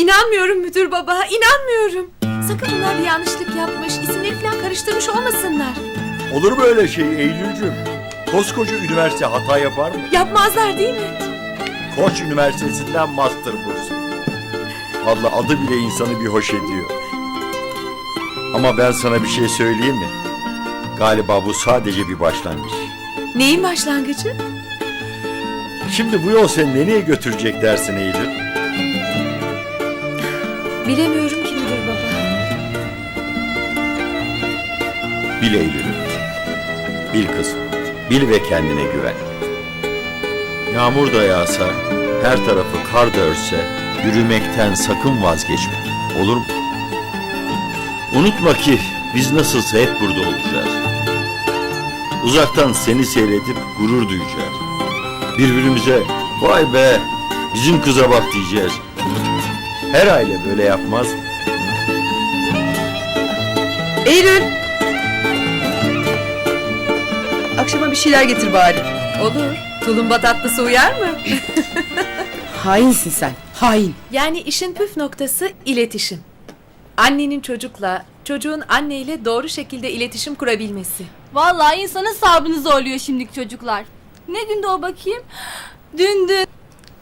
İnanmıyorum müdür baba, inanmıyorum. Sakın bunlar bir yanlışlık yapmış, isimleri falan karıştırmış olmasınlar. Olur mu öyle şey Eylül'cüm? Koskoca üniversite hata yapar mı? Yapmazlar değil mi? Koç Üniversitesi'nden master bursu. Valla adı bile insanı bir hoş ediyor. Ama ben sana bir şey söyleyeyim mi? Galiba bu sadece bir başlangıç. Neyin başlangıcı? Şimdi bu yol seni nereye götürecek dersin Eylül? Bilemiyorum ki müdür baba. Bil Eylül'üm. Bil kızım. Bil ve kendine güven. Yağmur da yağsa, her tarafı kar da örse, yürümekten sakın vazgeçme. Olur mu? Unutma ki biz nasılsa hep burada olacağız. Uzaktan seni seyredip gurur duyacağız. Birbirimize vay be bizim kıza bak diyeceğiz. Her aile böyle yapmaz mı? Eylül! Akşama bir şeyler getir bari. Olur. Tulumba tatlısı uyar mı? Hainsin sen. Hain. Yani işin püf noktası iletişim. Annenin çocukla, çocuğun anneyle doğru şekilde iletişim kurabilmesi. Vallahi insanın sabrını zorluyor şimdiki çocuklar. Ne günde o bakayım? Dün dün.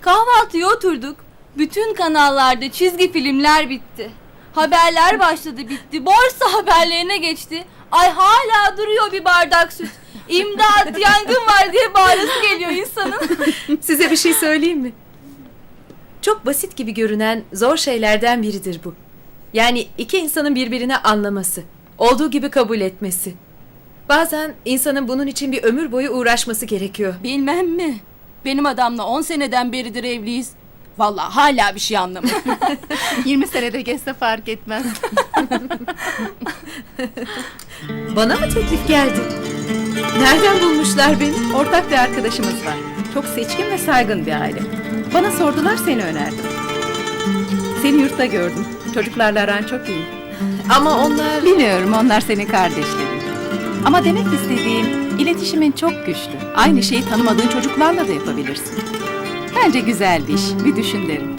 Kahvaltıya oturduk. Bütün kanallarda çizgi filmler bitti. Haberler başladı bitti. Borsa haberlerine geçti. Ay hala duruyor bir bardak süt. İmdat yangın var diye bağırası geliyor insanın. Size bir şey söyleyeyim mi? Çok basit gibi görünen zor şeylerden biridir bu. Yani iki insanın birbirini anlaması, olduğu gibi kabul etmesi. Bazen insanın bunun için bir ömür boyu uğraşması gerekiyor. Bilmem mi? Benim adamla 10 seneden beridir evliyiz. Vallahi hala bir şey anlamadım. 20 senede geçse fark etmez. Bana mı teklif geldi? Nereden bulmuşlar beni? Ortak bir arkadaşımız var. Çok seçkin ve saygın bir aile. Bana sordular seni önerdim. Seni yurtta gördüm. Çocuklarla aran çok iyi. Ama onlar... Biliyorum onlar senin kardeşlerin. Ama demek istediğim iletişimin çok güçlü. Aynı şeyi tanımadığın çocuklarla da yapabilirsin. Bence güzel bir iş. Bir düşün derim.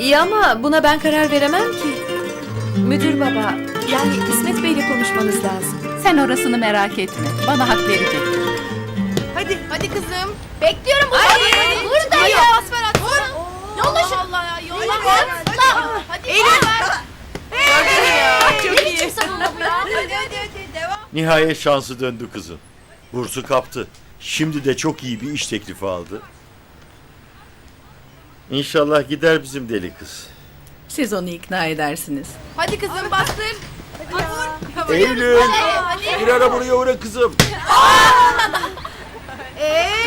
İyi ama buna ben karar veremem ki. Müdür baba, yani İsmet Bey'le konuşmanız lazım. Sen orasını merak etme. Bana hak verecek. Hadi, hadi kızım. Bekliyorum bu Hadi, Burada ya. ya. Pas ver at. Vur. Yolla şu- Allah ya, yolla. Eylül, Hadi. Hadi. Eylül. Gördün ya. Çok iyi. bu ya? Hadi, hadi, hadi. Devam. Nihayet şansı döndü kızın. Bursu kaptı. Şimdi de çok iyi bir iş teklifi aldı. İnşallah gider bizim deli kız. Siz onu ikna edersiniz. Hadi kızım bastır. Hadi. Eylül! Bir ara buraya uğra kızım.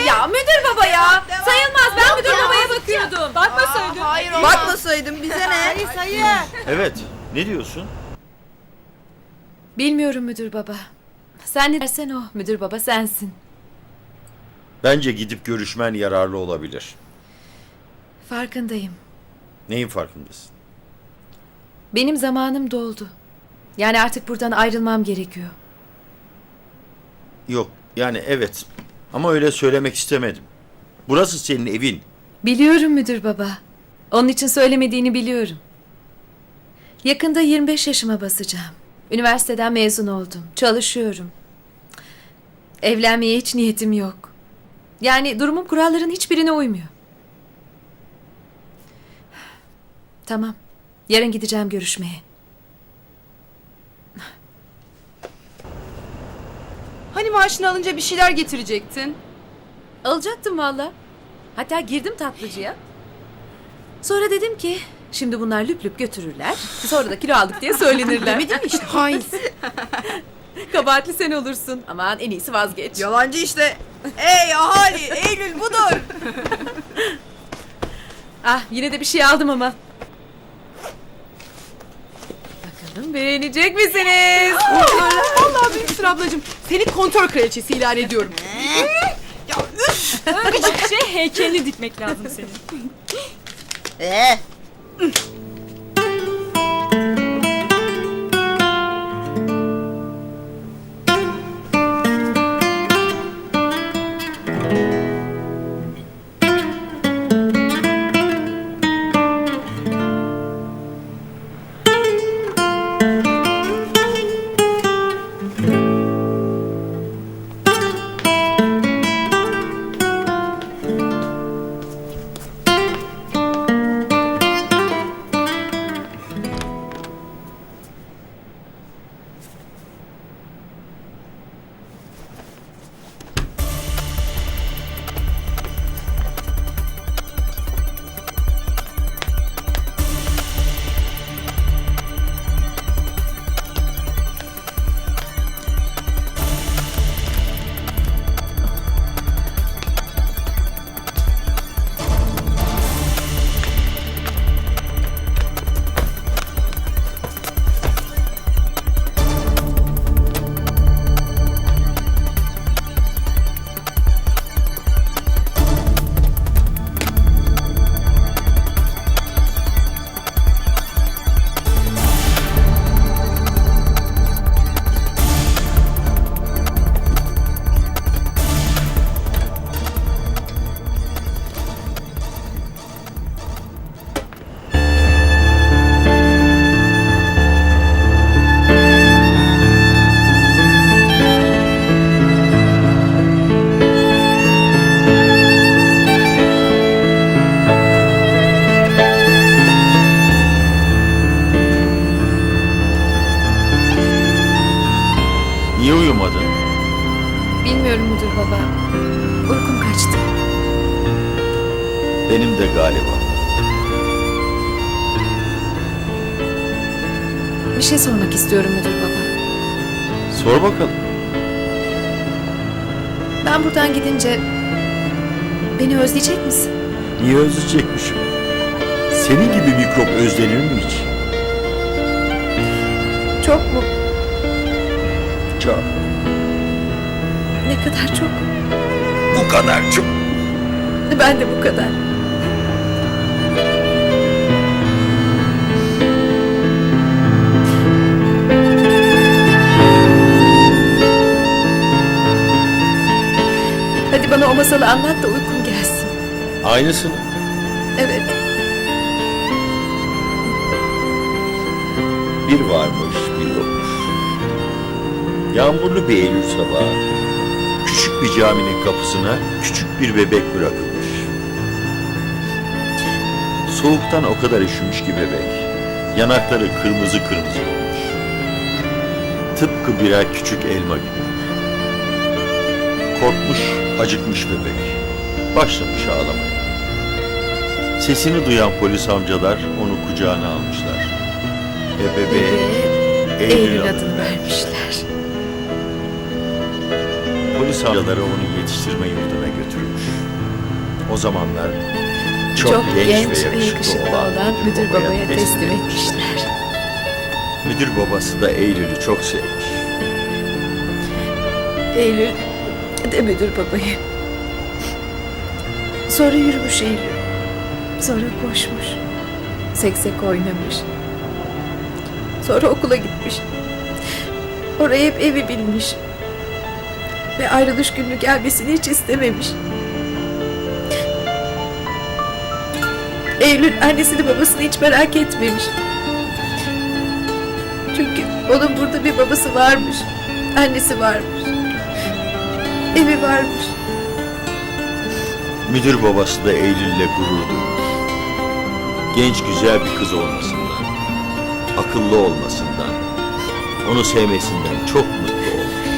Ya müdür baba ya! Sayılmaz, ben müdür babaya bakıyordum. Bakmasaydın. Hayır olmaz. Bakmasaydın bize ne? Sayı sayı. Evet. Ne diyorsun? Bilmiyorum müdür baba. Sen ne dersen o, müdür baba sensin. Bence gidip görüşmen yararlı olabilir. Farkındayım. Neyin farkındasın? Benim zamanım doldu. Yani artık buradan ayrılmam gerekiyor. Yok. Yani evet. Ama öyle söylemek istemedim. Burası senin evin. Biliyorum müdür baba. Onun için söylemediğini biliyorum. Yakında 25 yaşıma basacağım. Üniversiteden mezun oldum. Çalışıyorum. Evlenmeye hiç niyetim yok. Yani durumum kuralların hiçbirine uymuyor. Tamam. Yarın gideceğim görüşmeye. Hani maaşını alınca bir şeyler getirecektin? Alacaktım valla. Hatta girdim tatlıcıya. Sonra dedim ki şimdi bunlar lüp lüp götürürler. Sonra da kilo aldık diye söylenirler. Demedim mi işte hain. Kabahatli sen olursun. Aman en iyisi vazgeç. Yalancı işte. Ey ahali Eylül budur. Ah yine de bir şey aldım ama. Bakalım beğenecek misiniz? Vallahi büyüksün ablacığım. Seni kontör kraliçesi ilan ediyorum. Gıcık şey heykelini dikmek lazım senin. Benim Ben gidince beni özleyecek misin? Niye özleyecekmişim? Senin gibi mikrop özlenir mi hiç? Çok mu? Çok. Ne kadar çok? Bu kadar çok. Ben de bu kadar. O masalı anlat da uykum gelsin. Aynısını. Evet. Bir varmış, bir yokmuş. Yağmurlu bir Eylül sabahı. Küçük bir caminin kapısına küçük bir bebek bırakılmış. Soğuktan o kadar üşümüş ki bebek. Yanakları kırmızı kırmızı olmuş. Tıpkı birer küçük elma gibi. Korkmuş, acıkmış bebek. Başlamış ağlamaya. Sesini duyan polis amcalar onu kucağına almışlar. Ve bebeğe Eylül, Eylül adını vermişler. Polis amcaları onu yetiştirme yurduna götürmüş. O zamanlar çok, Çok, genç, genç, ve yakışıklı, olan, müdür babaya teslim etmişler. Müdür babası da Eylül'ü çok sevmiş. Eylül de müdür babayı. Sonra yürümüş Eylül. Sonra koşmuş. Seksek oynamış. Sonra okula gitmiş. Oraya hep evi bilmiş. Ve ayrılış günü gelmesini hiç istememiş. Eylül annesini babasını hiç merak etmemiş. Çünkü onun burada bir babası varmış. Annesi varmış. Evi varmış. Müdür babası da Eylül'le gurur duymuş. Genç güzel bir kız olmasından, akıllı olmasından, onu sevmesinden çok mutlu olmuş.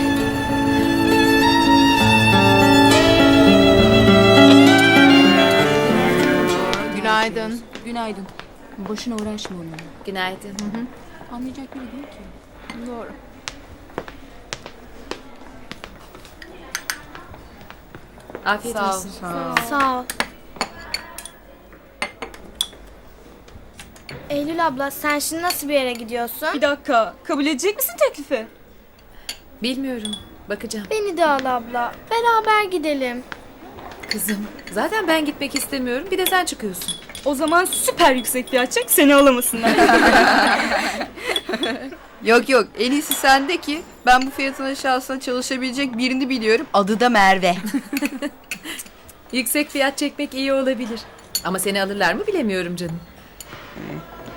Günaydın. Günaydın. Boşuna uğraşma onunla. Günaydın. Anlayacak biri değil ki. Doğru. Afiyet Sağ ol. olsun. Sağ ol. Eylül abla sen şimdi nasıl bir yere gidiyorsun? Bir dakika. Kabul edecek misin teklifi? Bilmiyorum. Bakacağım. Beni de al abla. Beraber gidelim. Kızım. Zaten ben gitmek istemiyorum. Bir de sen çıkıyorsun. O zaman süper yüksek fiyat çek seni alamasınlar. Yok yok en iyisi sende ki ben bu fiyatın aşağısına çalışabilecek birini biliyorum. Adı da Merve. Yüksek fiyat çekmek iyi olabilir. Ama seni alırlar mı bilemiyorum canım.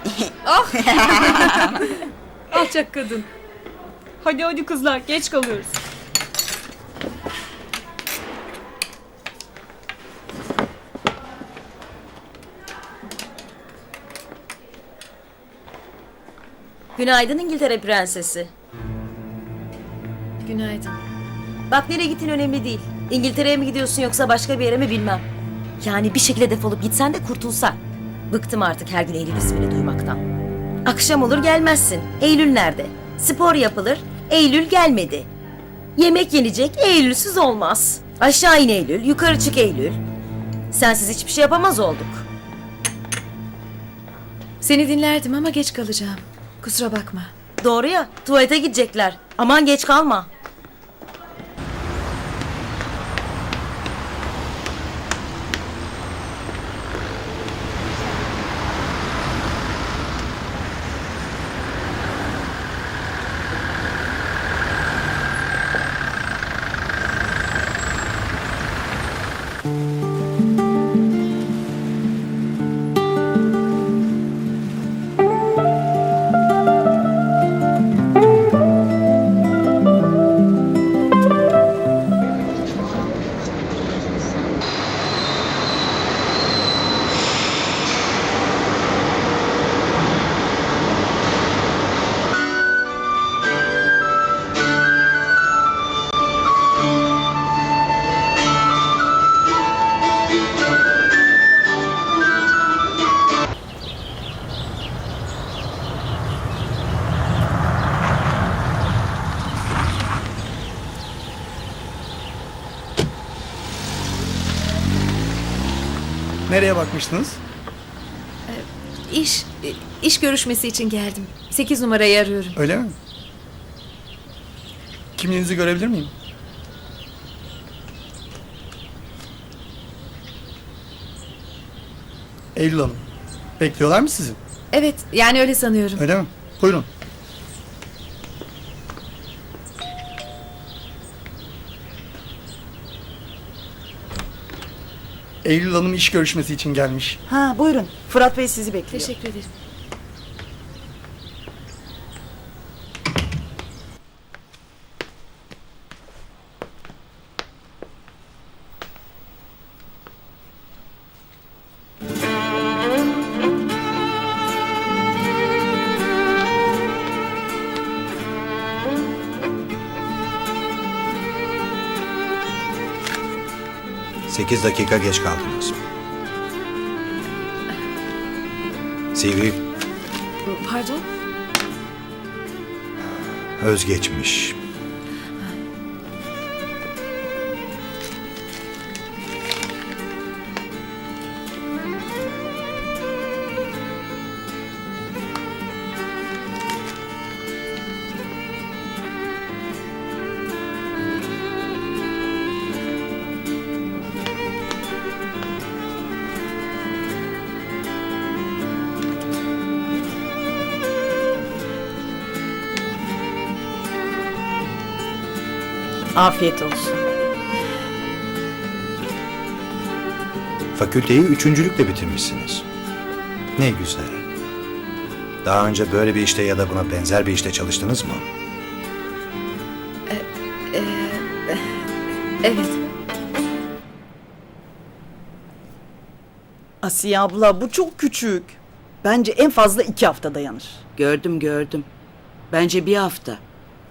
ah! Alçak kadın. hadi hadi kızlar geç kalıyoruz. Günaydın İngiltere prensesi. Günaydın. Bak nereye gittiğin önemli değil. İngiltere'ye mi gidiyorsun yoksa başka bir yere mi bilmem. Yani bir şekilde defolup gitsen de kurtulsan. Bıktım artık her gün Eylül ismini duymaktan. Akşam olur gelmezsin. Eylül nerede? Spor yapılır. Eylül gelmedi. Yemek yenecek. Eylülsüz olmaz. Aşağı in Eylül, yukarı çık Eylül. Sensiz hiçbir şey yapamaz olduk. Seni dinlerdim ama geç kalacağım. Kusura bakma. Doğru ya, tuvalete gidecekler. Aman geç kalma. Nereye bakmıştınız? İş, iş görüşmesi için geldim. 8 numarayı arıyorum. Öyle mi? Kimliğinizi görebilir miyim? Eylül Hanım. Bekliyorlar mı sizi? Evet, yani öyle sanıyorum. Öyle mi? Buyurun. Eylül Hanım iş görüşmesi için gelmiş. Ha buyurun. Fırat Bey sizi bekliyor. Teşekkür ederim. Sekiz dakika geç kaldınız. CV Pardon? özgeçmiş. Afiyet olsun. Fakülteyi üçüncülükle bitirmişsiniz. Ne güzel. Daha önce böyle bir işte ya da buna benzer bir işte çalıştınız mı? Evet. Asiye abla bu çok küçük. Bence en fazla iki hafta dayanır. Gördüm gördüm. Bence bir hafta.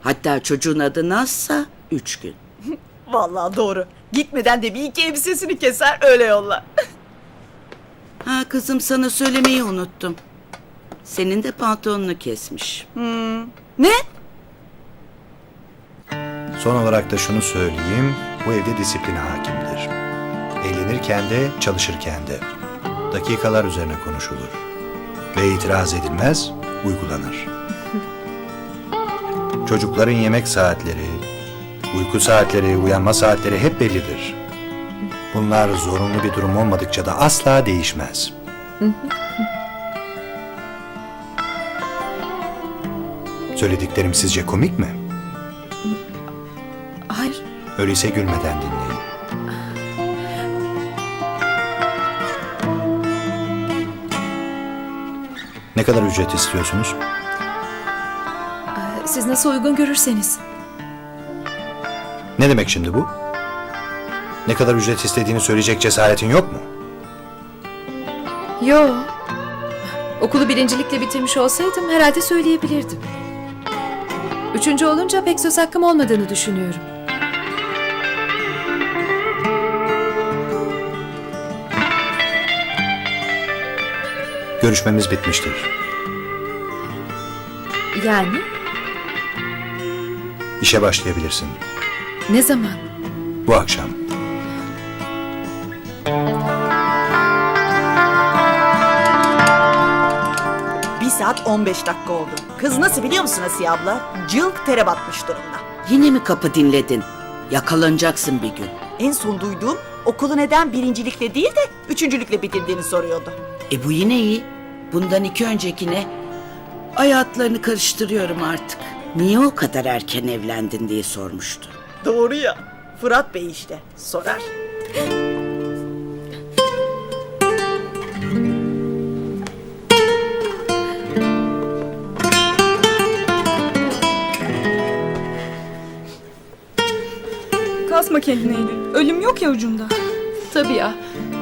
Hatta çocuğun adı Nazsa üç gün. Vallahi doğru. Gitmeden de bir iki elbisesini keser öyle yollar. Ha kızım sana söylemeyi unuttum. Senin de pantolonunu kesmiş. Ne? Son olarak da şunu söyleyeyim. Bu evde disiplin hakimdir. Eğlenirken de çalışırken de. Dakikalar üzerine konuşulur. Ve itiraz edilmez, uygulanır. Çocukların yemek saatleri, uyku saatleri, uyanma saatleri hep bellidir. Bunlar zorunlu bir durum olmadıkça da asla değişmez. Söylediklerim sizce komik mi? Hayır. Öyleyse gülmeden dinleyin. Ne kadar ücret istiyorsunuz? Siz nasıl uygun görürseniz. Ne demek şimdi bu? Ne kadar ücret istediğini söyleyecek cesaretin yok mu? Yo. Okulu birincilikle bitirmiş olsaydım herhalde söyleyebilirdim. Üçüncü olunca pek söz hakkım olmadığını düşünüyorum. Görüşmemiz bitmiştir. Yani İşe başlayabilirsin. Ne zaman? Bu akşam. Bir saat 15 dakika oldu. Kız nasıl biliyor musun Asiye abla? Cılk tere batmış durumda. Yine mi kapı dinledin? Yakalanacaksın bir gün. En son duyduğum okulu neden birincilikle değil de üçüncülükle bitirdiğini soruyordu. E bu yine iyi. Bundan iki öncekine hayatlarını karıştırıyorum artık. Niye o kadar erken evlendin diye sormuştu. Doğru ya. Fırat Bey işte sorar. Kasma kendine Eylül. Ölüm yok ya ucunda. Tabii ya.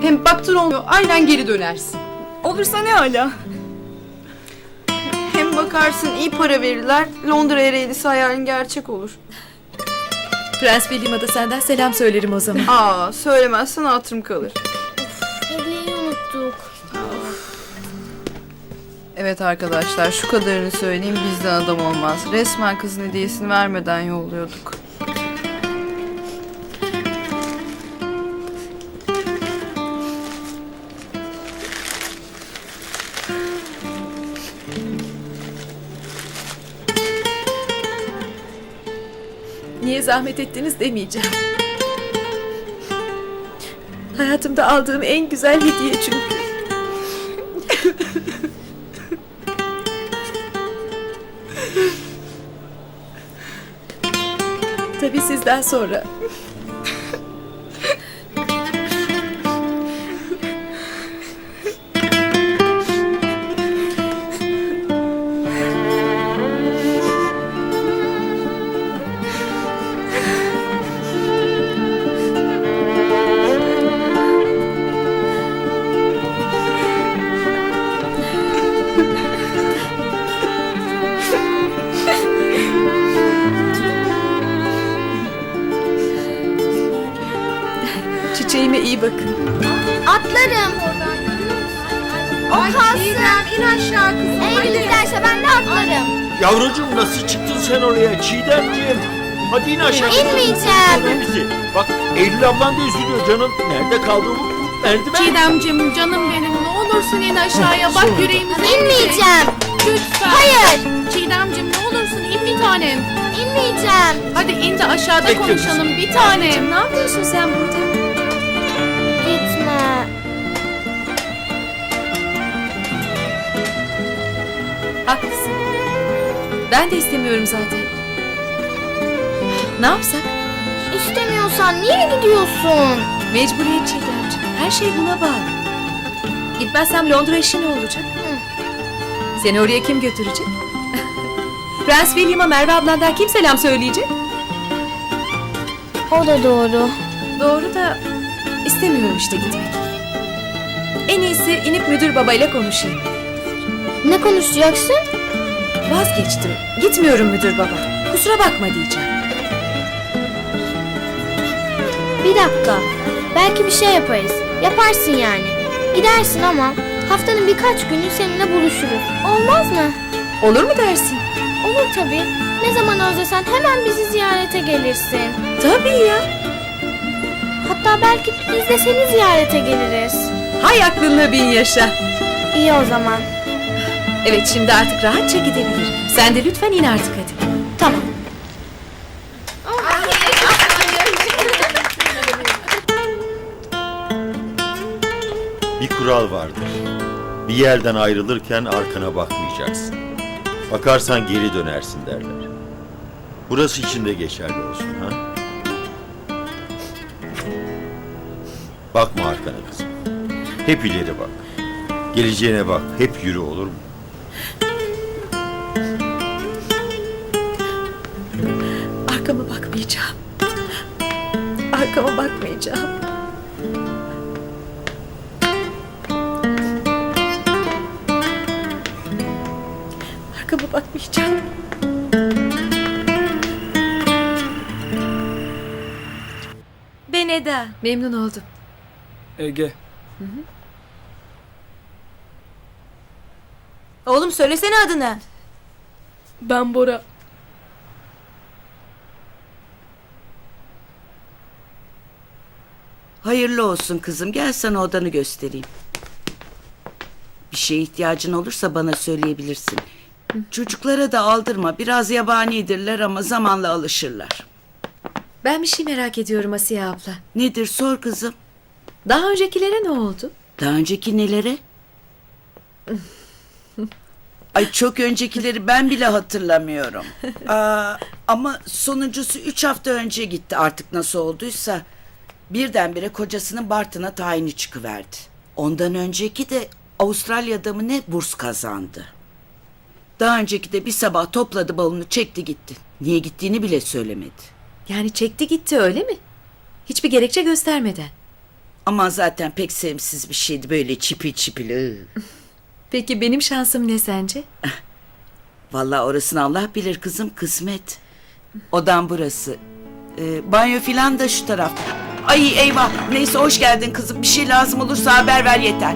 Hem baktın olmuyor. Aynen geri dönersin. Olursa ne hala? Hem bakarsın iyi para verirler. Londra ereğlisi hayalin gerçek olur. Prens William'a da senden selam söylerim o zaman. Aa söylemezsen hatırım kalır. Hediyeyi unuttuk. Evet arkadaşlar şu kadarını söyleyeyim bizden adam olmaz. Resmen kızın hediyesini vermeden yolluyorduk. Zahmet ettiniz demeyeceğim. Hayatımda aldığım en güzel hediye çünkü. Tabii sizden sonra. Kalsın. in aşağı kızım. Eylül giderse ben de atlarım. Yavrucuğum nasıl çıktın sen oraya Çiğdemciğim? Hadi in aşağı. İnmeyeceğim. Görme bizi. Bak Eylül ablan da üzülüyor canım. Nerede kaldı bu merdiven? Çiğdemcim canım benim ne olursun in aşağıya bak yüreğimize. İnmeyeceğim. Lütfen. Hayır. Çiğdemcim ne olursun in bir tanem. İnmeyeceğim. Hadi in de aşağıda Bekle konuşalım bir tanem. Ne yapıyorsun sen burada? Haklısın. Ben de istemiyorum zaten. Ne yapsak? İstemiyorsan niye gidiyorsun? Mecburiyet Çiğdemciğim. Her şey buna bağlı. Gitmezsem Londra işi ne olacak? Seni oraya kim götürecek? Prens William'a Merve ablandan kim selam söyleyecek? O da doğru. Doğru da istemiyorum işte gitmek. En iyisi inip müdür babayla konuşayım. Ne konuşacaksın? Vazgeçtim. Gitmiyorum müdür baba. Kusura bakma diyeceğim. Bir dakika. Belki bir şey yaparız. Yaparsın yani. Gidersin ama haftanın birkaç günü seninle buluşuruz. Olmaz mı? Olur mu dersin? Olur tabii. Ne zaman özlesen hemen bizi ziyarete gelirsin. Tabii ya. Hatta belki biz de seni ziyarete geliriz. Hay aklınla bin yaşa. İyi o zaman. Evet şimdi artık rahatça gidebilirim. Sen de lütfen in artık hadi. Tamam. Bir kural vardır. Bir yerden ayrılırken arkana bakmayacaksın. Bakarsan geri dönersin derler. Burası için de geçerli olsun ha. Bakma arkana kızım. Hep ileri bak. Geleceğine bak. Hep yürü olur mu? Arkama bakmayacağım. Arkama bakmayacağım. Arkama bakmayacağım. Ben Eda. Memnun oldum. Ege. Oğlum söylesene adını. Ben Bora. Hayırlı olsun kızım. Gel sana odanı göstereyim. Bir şeye ihtiyacın olursa bana söyleyebilirsin. Çocuklara da aldırma. Biraz yabanidirler ama zamanla alışırlar. Ben bir şey merak ediyorum Asiye abla. Nedir sor kızım. Daha öncekilere ne oldu? Daha önceki nelere? Ay çok öncekileri ben bile hatırlamıyorum. Aa, ama sonuncusu üç hafta önce gitti artık nasıl olduysa. Birdenbire kocasının Bartın'a tayini çıkıverdi. Ondan önceki de Avustralya'da mı ne burs kazandı. Daha önceki de bir sabah topladı bavulunu çekti gitti. Niye gittiğini bile söylemedi. Yani çekti gitti öyle mi? Hiçbir gerekçe göstermeden. Ama zaten pek sevimsiz bir şeydi böyle çipil çipil. ıı. Peki benim şansım ne sence? Vallahi orasını Allah bilir kızım kısmet. Odan burası. Ee, banyo filan da şu tarafta. Ay eyvah neyse hoş geldin kızım bir şey lazım olursa haber ver yeter.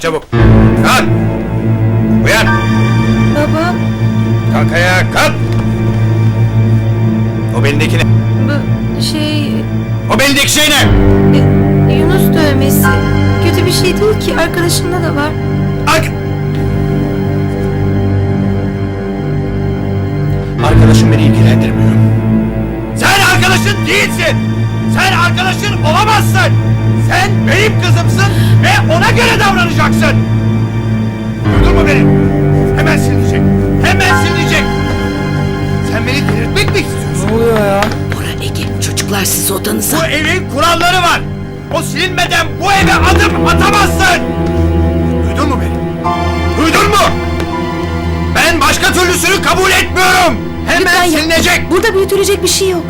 Kalk çabuk. Kalk. Uyan. Baba, Kalk ayağa kalk. O belindeki ne? bu şey O belindeki şey ne? e, Yunus dövmesi. Kötü bir şey değil ki arkadaşında da var. Ark Arkadaşım beni ilgilendirmiyor. Sen arkadaşın değilsin. Sen arkadaşın olamazsın. Sen benim kızımsın ve ona göre davranacaksın. Duydun mu beni? Hemen silinecek. Hemen silinecek. Sen beni delirtmek mi istiyorsun? Ne oluyor ya? Bora Ege çocuklar siz odanıza. Bu evin kuralları var. O silinmeden bu eve adım atamazsın. Duydun mu beni? Duydun mu? Ben başka türlüsünü kabul etmiyorum. Hemen Lütfen silinecek. Burada büyütülecek bir şey yok.